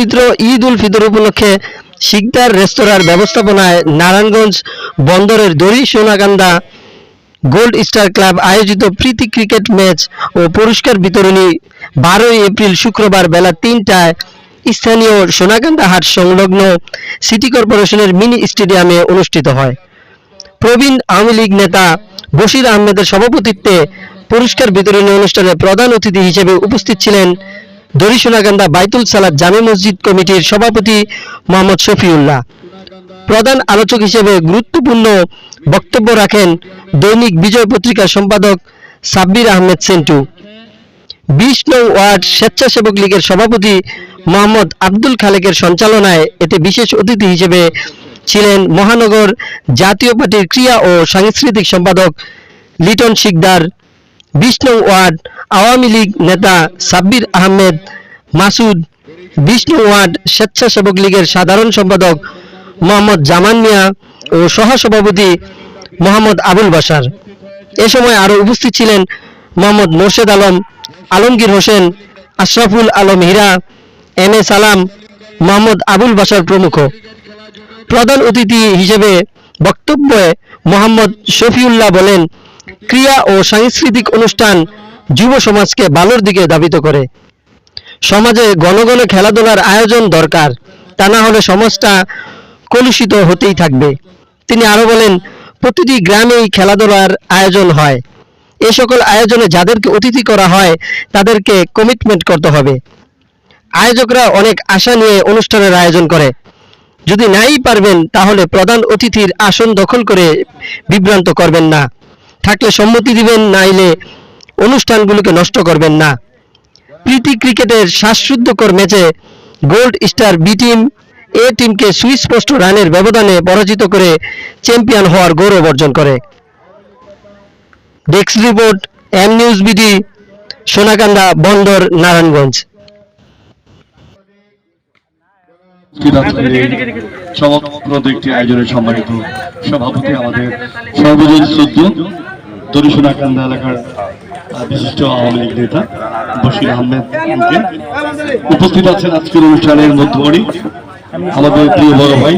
পবিত্র ঈদ উল ফিতর উপলক্ষে শিকদার রেস্তোরাঁর ব্যবস্থাপনায় নারায়ণগঞ্জ বন্দরের দড়ি সোনাকান্দা গোল্ড স্টার ক্লাব আয়োজিত প্রীতি ক্রিকেট ম্যাচ ও পুরস্কার বিতরণী বারোই এপ্রিল শুক্রবার বেলা তিনটায় স্থানীয় সোনাকান্দা হাট সংলগ্ন সিটি কর্পোরেশনের মিনি স্টেডিয়ামে অনুষ্ঠিত হয়। প্রবীণ আওয়ামী লীগ নেতা বশির আহমেদের সভাপতিত্বে পুরস্কার বিতরণী অনুষ্ঠানে প্রধান অতিথি হিসেবে উপস্থিত ছিলেন দরিসোনাকান্দা বাইতুল সালাদ জামে মসজিদ কমিটির সভাপতি মোহাম্মদ শফিউল্লাহ। প্রধান আলোচক হিসেবে গুরুত্বপূর্ণ বক্তব্য রাখেন দৈনিক বিজয় পত্রিকার সম্পাদক সাব্বির আহমেদ সেন্টু। বিশ নং ওয়ার্ড স্বেচ্ছাসেবক লীগের সভাপতি মোহাম্মদ আব্দুল খালেকের সঞ্চালনায় এতে বিশেষ অতিথি হিসেবে ছিলেন মহানগর জাতীয় পার্টির ক্রিয়া ও সাংস্কৃতিক সম্পাদক লিটন শিকদার নং ওয়ার্ড আওয়ামী লীগ নেতা সাব্বির আহমেদ মাসুদ। নং ওয়ার্ড স্বেচ্ছাসেবক লীগের সাধারণ সম্পাদক মোহাম্মদ জামান মিয়া ও সহসভাপতি মোহাম্মদ আবুল বাসার এ সময় আরও উপস্থিত ছিলেন মোহাম্মদ মোর্শেদ আলম, আলমগীর হোসেন, আশরাফুল আলম হীরা, এম এ সালাম, মোহাম্মদ আবুল বাসার প্রমুখ। প্রধান অতিথি হিসেবে বক্তব্যে মোহাম্মদ শফিউল্লাহ বলেন ক্রিয়া ও সাংস্কৃতিক অনুষ্ঠান যুব সমাজকে ভালোর দিকে ধাবিত করে। সমাজে ঘন খেলাধুলার আয়োজন দরকার, তা না হলে সমাজটা কলুষিত হতেই থাকবে। তিনি আরও বলেন, প্রতিটি গ্রামেই খেলাধুলার আয়োজন হয়। এই সকল আয়োজনে যাদেরকে অতিথি করা হয়, তাদেরকে কমিটমেন্ট করতে হবে। আয়োজকরা অনেক আশা নিয়ে অনুষ্ঠানের আয়োজন করে। যদি নাই পারবেন, তাহলে প্রধান অতিথির আসন দখল করে বিভ্রান্ত করবেন না। থাকলে সম্মতি দিবেন, নাইলে অনুষ্ঠানগুলোকে নষ্ট করবেন না। প্রীতি ক্রিকেটের শ্বাসরুদ্ধকর ম্যাচে gold star B team, A টিমকে সুস্পষ্ট রানের ব্যবধানে পরাজিত করে চ্যাম্পিয়ন হওয়ার গৌরব অর্জন করে। Desk report, M news BD, Sonakanda, Bandar, Narayanganj. চমকপ্রদ একটি আয়োজনের সম্মানিত সভাপতি আমাদের সর্বজন শ্রদ্ধ। দরিসোনাকান্দা এলাকার বিশিষ্ট আওয়ামী লীগ নেতা বশির আহমেদ উপস্থিত আছেন আজকের অনুষ্ঠানের মধ্যমণি, আমাদের প্রিয় বড় ভাই।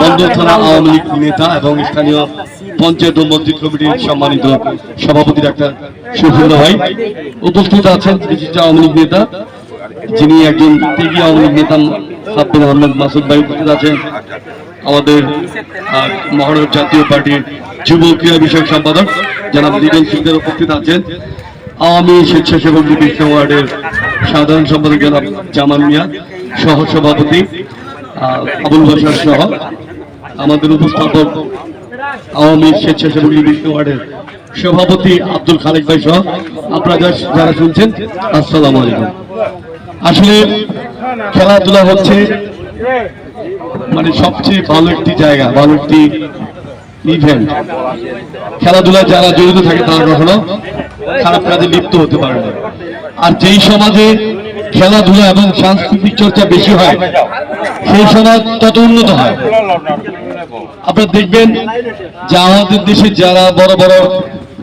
বন্দর থানা আওয়ামী লীগ নেতা এবং স্থানীয় পঞ্চায়েত ও মসজিদ কমিটির সম্মানিত সভাপতি ডাক্তার শফিউল্লাহ ভাই উপস্থিত আছেন, বিশিষ্ট আওয়ামী লীগ নেতা, যিনি একজন ত্যাগী আওয়ামী লীগ নেতা সাব্বির আহমেদ মাসুদ ভাই উপস্থিত আছেন। আমাদের মহানগর জাতীয় পার্টির যুব ক্রীড়া বিষয়ক সম্পাদক জনাব লিটন সিংদের উপস্থিত আছেন। আওয়ামী স্বেচ্ছাসেবক লীগ ওয়ার্ডের সাধারণ সম্পাদক জনাব জামান মিয়া, সহ সভাপতি আবুল বাসার সহ আমাদের উপস্থাপক আওয়ামী স্বেচ্ছাসেবক লীগ ওয়ার্ডের সভাপতি আব্দুল খালেক ভাই সহ আপনারা যারা শুনছেন, আসসালামু আলাইকুম। আসলে খেলাধুলা হচ্ছে মানে সবচেয়ে ভালো একটি জায়গা, ভালো একটি ইভেন্ট খেলাধুলা যারা জড়িত থাকে তারা কখনো খারাপ কাজে লিপ্ত হতে পারে না। আর যেই সমাজে খেলাধুলা এবং সাংস্কৃতিক চর্চা বেশি হয়, সেই সমাজ তত উন্নত হয়। আপনারা দেখবেন যে আমাদের দেশে যারা বড় বড়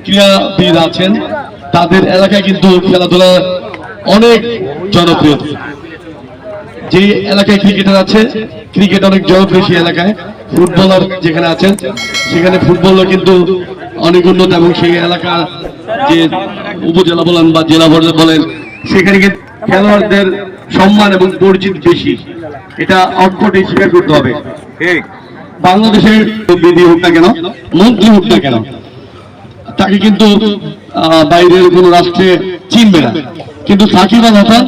ক্রীড়াবিদ আছেন, তাদের এলাকায় কিন্তু খেলাধুলা অনেক জনপ্রিয়। যে এলাকায় ক্রিকেটার আছে, ক্রিকেট অনেক জনপ্রিয় সেই এলাকায়। ফুটবলার যেখানে আছেন সেখানে ফুটবলও কিন্তু অনেক উন্নত এবং সেই এলাকা যে উপজেলা বলেন বা জেলা পর্যায়ে বলেন সেখানে কিন্তু খেলোয়াড়দের সম্মান এবং পরিচিত বেশি। এটা অক্ষটে স্বীকার করতে হবে। বাংলাদেশের বিধি হোক না কেন মন্ত্রী হোক না কেন তাকে কিন্তু আহ, বাইরের কোন রাষ্ট্রে চিনবে না। কিন্তু সাকিব আল হাসান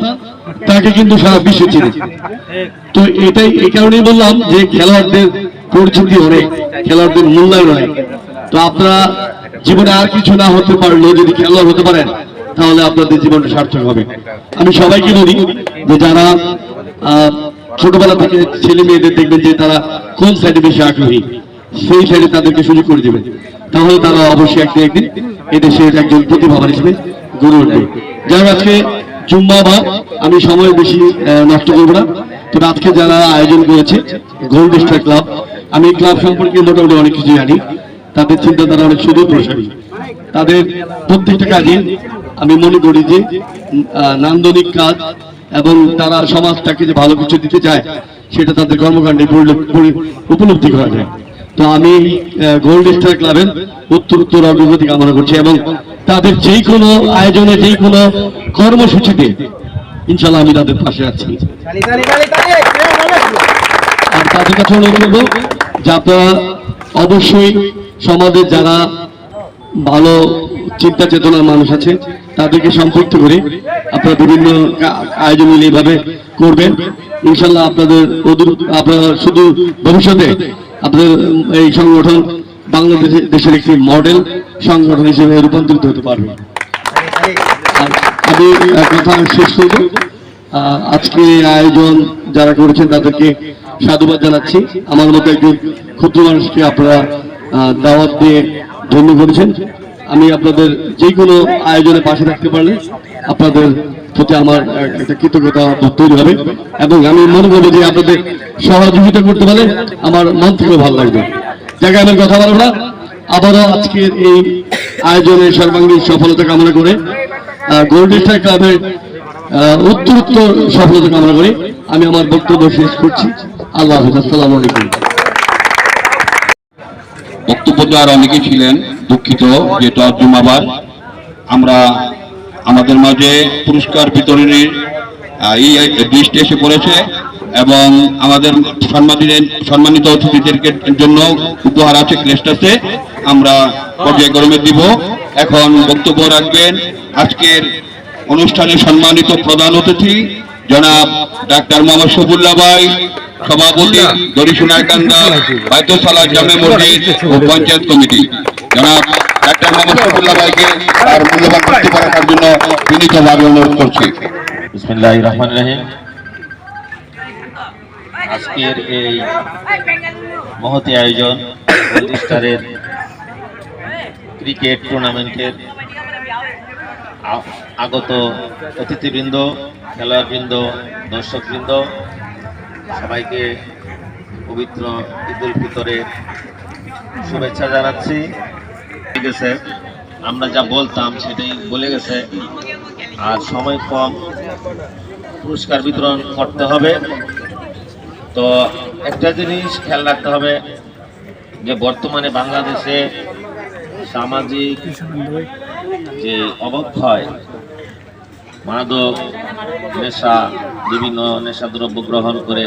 তাকে কিন্তু সারা বিশ্বে চিনে। তো এটাই এই কারণেই বললাম যে খেলোয়াড়দের পরিচিতি অনেক খেলোয়াড়দের মূল্যায়ন অনেক তো আপনারা জীবনে আর কিছু না হতে পারলেও যদি খেলোয়াড় হতে পারেন, তাহলে আপনাদের জীবনটা সার্থক হবে। আমি সবাইকে বলি যে যারা ছোটবেলা থেকে ছেলে মেয়েদের দেখবেন যে তারা কোন সাইডে বেশি আগ্রহী, সেই সাইডে তাদেরকে সুযোগ করে দেবেন। তাহলে তারা অবশ্যই একদিন একদিন এদেশের একজন প্রতিভাবান হিসেবে গড়ে উঠবে। যাই আজকে জুম্মা বা আমি সময় বেশি নষ্ট করব না। তবে আজকে যারা আয়োজন করেছে গোল্ড স্টার ক্লাব আমি ক্লাব সম্পর্কে মোটামুটি অনেক কিছু জানি তাদের চিন্তাধারা অনেক সুদূর প্রসারী তাদের প্রত্যেকটা কাজে আমি মনে করি যে নান্দনিক কাজ এবং তারা সমাজটাকে যে ভালো কিছু দিতে চায় সেটা তাদের কর্মকাণ্ডে উপলব্ধি করা যায় তো আমি গোল্ড স্টার ক্লাবের উত্তর উত্তর অগ্রগতি কামনা করছি এবং তাদের যেই কোনো আয়োজনে যেই কোনো কর্মসূচিতে ইনশাল্লাহ আমি তাদের পাশে আছি আর তাদের কাছে অনুরোধ করব যে আপনারা অবশ্যই সমাজের যারা ভালো চিন্তা চেতনার মানুষ আছে, তাদেরকে সম্পৃক্ত করে আপনারা বিভিন্ন আয়োজন মিলে এভাবে করবেন। ইনশাল্লাহ আপনাদের আপনারা শুধু ভবিষ্যতে আপনাদের এই সংগঠন বাংলাদেশের দেশের একটি মডেল সংগঠন হিসেবে রূপান্তরিত হতে পারবে। আমি কথা শেষ করব। আজকে আয়োজন যারা করেছেন তাদেরকে সাধুবাদ জানাচ্ছি। আমার মতো একজন ক্ষুদ্র মানুষকে আপনারা দাওয়াত দিয়ে ধন্য করেছেন। আমি আপনাদের যে কোনো আয়োজনে পাশে থাকতে পারলে আপনাদের প্রতি আমার একটা কৃতজ্ঞতা তৈরি হবে। এবং আমি মনে করব যে আপনাদের সহযোগিতা করতে পারলে আমার মন থেকে ভালো লাগবে। জায়গায় আমি কথা বলব না। আবারও আজকের এই আয়োজনে সর্বাঙ্গীন সফলতা কামনা করে গোল্ড স্টার ক্লাবের উত্তর উত্তর সফলতা কামনা করে আমি আমার বক্তব্য শেষ করছি। আল্লাহ আলাইকুম। বক্তব্য দেওয়ার অনেকেই ছিলেন দুঃখিত যেটা জুমাবার। আমরা আমাদের মাঝে পুরস্কার বিতরণের এই এসে পড়েছে এবং আমাদের সম্মানিত সম্মানিত অতিথিদেরকে জন্য উপহার আছে ক্রেস্টাসে আমরা পর্যায়ক্রমে দিব। এখন বক্তব্য রাখবেন আজকের অনুষ্ঠানে সম্মানিত প্রধান অতিথি, জনাব ডাক্তার মোহাম্মদ শফুল্লাহ ভাই। সভাপতি দরিসুনাকান্দা বাইতুসালা জামে মসজিদ ও পঞ্চায়েত কমিটি। জনাব ডাক্তার মোহাম্মদ শফুল্লাহ ভাইকে তার মূল্যবান বক্তব্য রাখার জন্য বিনীতভাবে অনুরোধ করছি। আজকের এই মহতি আয়োজন স্টারের ক্রিকেট টুর্নামেন্টের আগত অতিথিবৃন্দ খেলোয়াড়বৃন্দ দর্শকবৃন্দ সবাইকে পবিত্র ঈদ উল ফিতরের শুভেচ্ছা জানাচ্ছি। ঠিক আছে আমরা যা বলতাম সেটাই বলে গেছে। আর সময় কম, পুরস্কার বিতরণ করতে হবে। তো একটা জিনিস খেয়াল রাখতে হবে যে বর্তমানে বাংলাদেশে সামাজিক যে অবক্ষয় মাদক নেশা, বিভিন্ন নেশাদ্রব্য গ্রহণ করে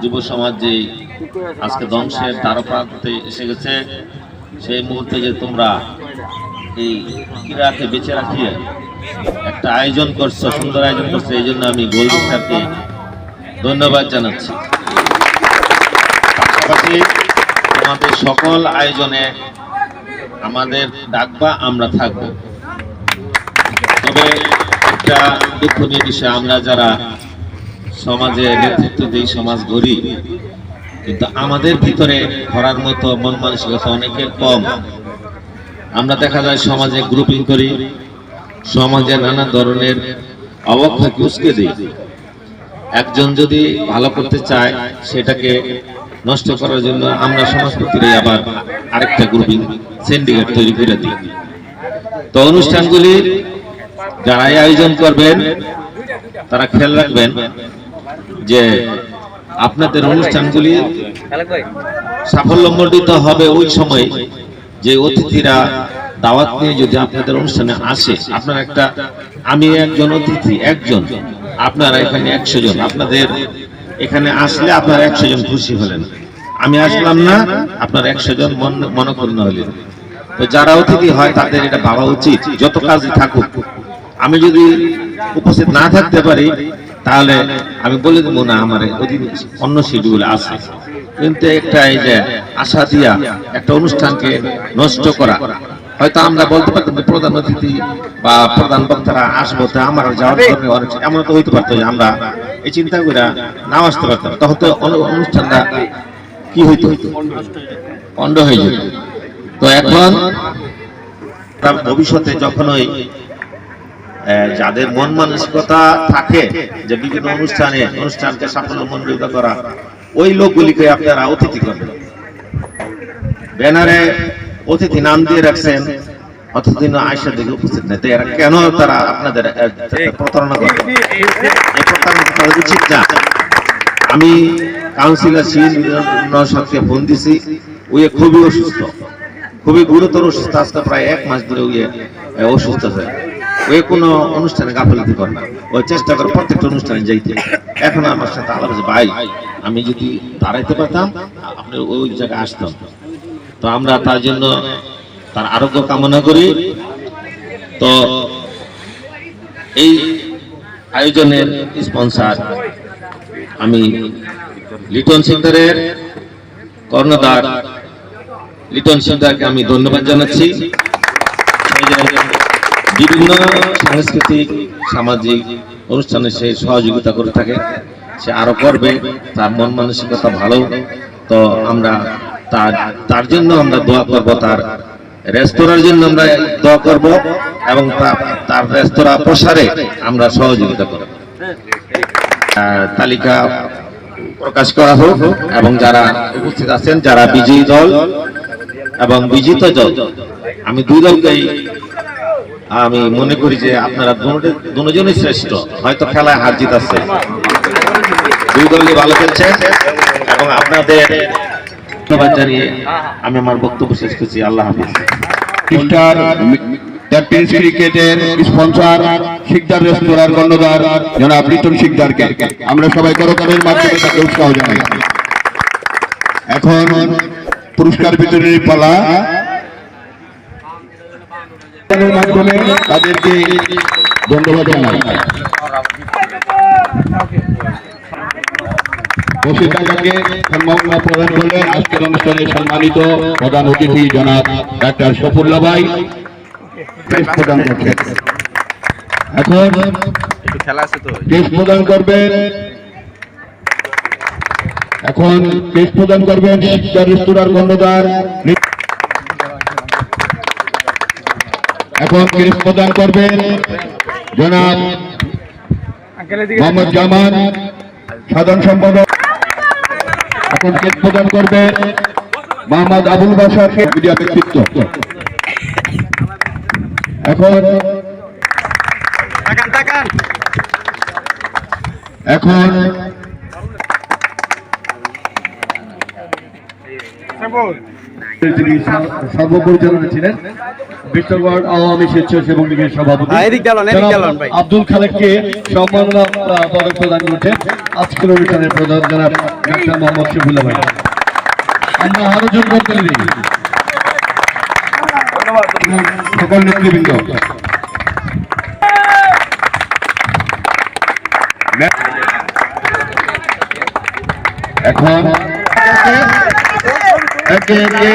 যুব সমাজ যেই আজকে ধ্বংসের দ্বারপ্রান্তে এসে গেছে, সেই মুহূর্তে যে তোমরা এই ক্রীড়াকে বেঁচে রাখিয়ে একটা আয়োজন করছ, সুন্দর আয়োজন করছ, এই জন্য আমি গোল্ড স্টারকে ধন্যবাদ জানাচ্ছি। পাশাপাশি আমাদের সকল আয়োজনে আমাদের ডাকবা আমরা থাকব। তবে একটা দুঃখনীয় বিষয় আমরা যারা সমাজে নেতৃত্ব দিই, সমাজ গড়ি, কিন্তু আমাদের ভিতরে করার মতো মন মানসিকতা অনেকের কম। আমরা দেখা যায় সমাজে গ্রুপিং করি, সমাজে নানা ধরনের অবক্ষয়কে উস্কে দিই। একজন যদি ভালো করতে চায়, সেটাকে নষ্ট করার জন্য আমরা সমাজপতিরাই আবার আরেকটা গ্রুপিং সিন্ডিকেট তৈরি করে দিই। তো অনুষ্ঠানগুলি যারাই আয়োজন করবেন, তারা খেয়াল রাখবেন যে আপনাদের অনুষ্ঠানগুলি সাফল্যমণ্ডিত হবে ওই সময় যে অতিথিরা দাওয়াত নিয়ে যদি আপনাদের অনুষ্ঠানে আসে। আপনার একটা, আমি একজন অতিথি, একজন। আপনারা এখানে একশো জন। আপনাদের এখানে আসলে আপনারা একশো জন খুশি হলেন। আমি আসলাম না, আপনার একশো জন মন মনক্ষুণ্ণ হলেন। তো যারা অতিথি হয়, তাদের এটা ভাবা উচিত। যত কাজই থাকুক আমি যদি উপস্থিত না থাকতে পারি তাহলে আমি বলে দেবো না আমার অন্য শিডিউল আছে। কিন্তু একটা এই যে আশা দিয়া একটা অনুষ্ঠানকে নষ্ট করা হয়তো আমরা বলতে পারতাম যে প্রধান অতিথি বা প্রধান বক্তারা আসব তা আমার যাওয়ার এমন তো হইতে পারতো যে আমরা এই চিন্তা করে নাও আসতে পারতাম। তখন তো অনু- অনুষ্ঠানটা কি হইতে? হইতো। পণ্ড হয়ে যেত তো এখন তার ভবিষ্যতে যখন ওই যাদের মন মানসিকতা থাকে যে বিভিন্ন অনুষ্ঠানে অনুষ্ঠানকে সাফল্য মণ্ডিত করা ওই লোকগুলিকে আপনারা অতিথি করবেন। ব্যানারে অতিথি নাম দিয়ে রাখছেন অতদিন আয়সা দেখে উপস্থিত নেই এরা কেন তারা আপনাদের প্রতারণা করে এই প্রতারণা উচিত না। আমি কাউন্সিলর ফোন দিছি ওই খুবই অসুস্থ। খুবই গুরুতর অসুস্থ আজকে প্রায় এক মাস ধরে আহ, অসুস্থ আছে। ওই কোনো অনুষ্ঠানে গাফিলতি করে না। ওই চেষ্টা করে প্রত্যেকটা অনুষ্ঠানে যাইতে। এখন আমার সাথে আলাপ হয়েছে, ভাই আমি যদি দাঁড়াইতে পারতাম আপনি ওই জায়গায় আসতাম। তো আমরা তার জন্য তার আরোগ্য কামনা করি। তো এই আয়োজনের স্পন্সার আমি লিটন সেন্টারের কর্ণধার। লিটন সেন্টারকে আমি ধন্যবাদ জানাচ্ছি। বিভিন্ন সাংস্কৃতিক, সামাজিক অনুষ্ঠানে সে সহযোগিতা করে থাকে। সে আরও করবে, তার মন মানসিকতা ভালো। তো আমরা তার তার জন্য আমরা দোয়া করব, তার রেস্তোরাঁর জন্য আমরা দোয়া করব এবং তার রেস্তোরাঁ প্রসারে আমরা সহযোগিতা করব। তালিকা প্রকাশ করা হোক এবং যারা উপস্থিত আছেন, যারা বিজয়ী দল এবং বিজিত দল, আমি দুই দলকেই আমি মনে করি যে আপনারা দুজনই শ্রেষ্ঠ। হয়তো খেলায় হার জিত আছে দুই দলই ভালো খেলছেন এবং আপনাদের ধন্যবাদ জানিয়ে আমি আমার বক্তব্য শেষ করছি। আল্লাহ হাফিজ। এখন পুরস্কার বিতরণের পালা মাধ্যমে তাদেরকে ধন্যবাদ সম্মানিত প্রধান অতিথি জনাব ডাক্তার শফুল্লা ভাই। প্রদান করছেন এখন প্রেস প্রদান করবেন। এখন প্রেস প্রদান করবেন শিক্ষা রেস্তোরাঁর কর্ণধার এখন প্রেস প্রদান করবেন জনাব মোহাম্মদ জামান সাধারণ সম্পাদক। এখন কেস প্রদান করবে মোহাম্মদ আবুল বাসার মিডিয়া ব্যক্তিত্ব এখন এখন সর্বপরিচালনা ছিলেন। বিশ্বগড় আওয়ামী স্বেচ্ছাসেবক লীগের সভাপতি। আব্দুল খালেককে সম্মাননা পদক প্রদান করছেন আজকের অনুষ্ঠানের প্রধান জনাব ডাক্তার মোহাম্মদ শফিউল্লাহ ভাই। আমরা আলোচনা করতে সকল নেতৃবৃন্দ। এখন একে একে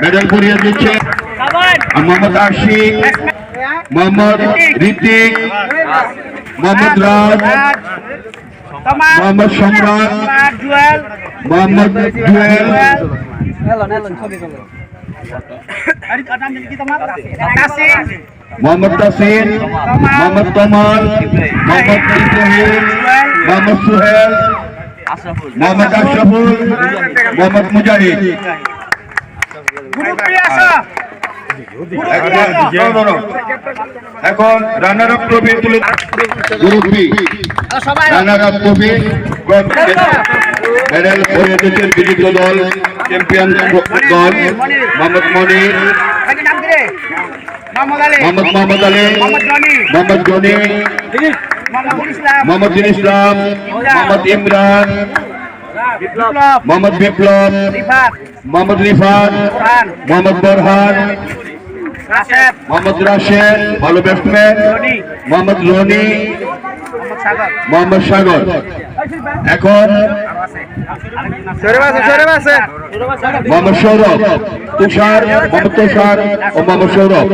মেডেল পরিয়ে দিচ্ছে। মোহাম্মদ আশিক, মোহাম্মদ ঋতিক, মোহাম্মদ রাজ, মোহাম্মদ সম্রাট, মোহাম্মদ জুয়েল। মোহাম্মদ তাসির মোহাম্মদ তমাল, মোহাম্মদ ইব্রাহিম, মোহাম্মদ সুহেল মোহাম্মদ আশরাফুল মোহাম্মদ মুজাহিদ। এখন রানার আপ ট্রফি তুলে group B. Runner up trophy medal দেশের বিজিত দল চ্যাম্পিয়ন দল মোহাম্মদ মনির। মোহাম্মদ মোহাম্মদ আলী। মোহাম্মদ জনি। মোহাম্মদ ইসলাম, মোহাম্মদ ইমরান, মোহাম্মদ বিপ্লব, মোহাম্মদ রিফাত, মোহাম্মদ বোরহান, মোহাম্মদ রাশেদ, ভালো ব্যাটসম্যান মোহাম্মদ রনি, মোহাম্মদ সাগর। এখন মোহাম্মদ সৌরভ, তুষার, মোহাম্মদ তুষার ও মোহাম্মদ সৌরভ।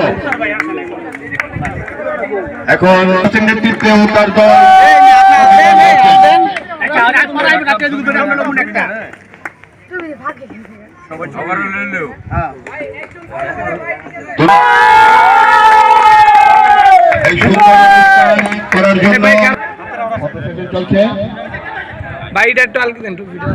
এখন নেতৃত্বে ও তার দল চলছে বাইটা একটু আলকে দেন টুপিটা।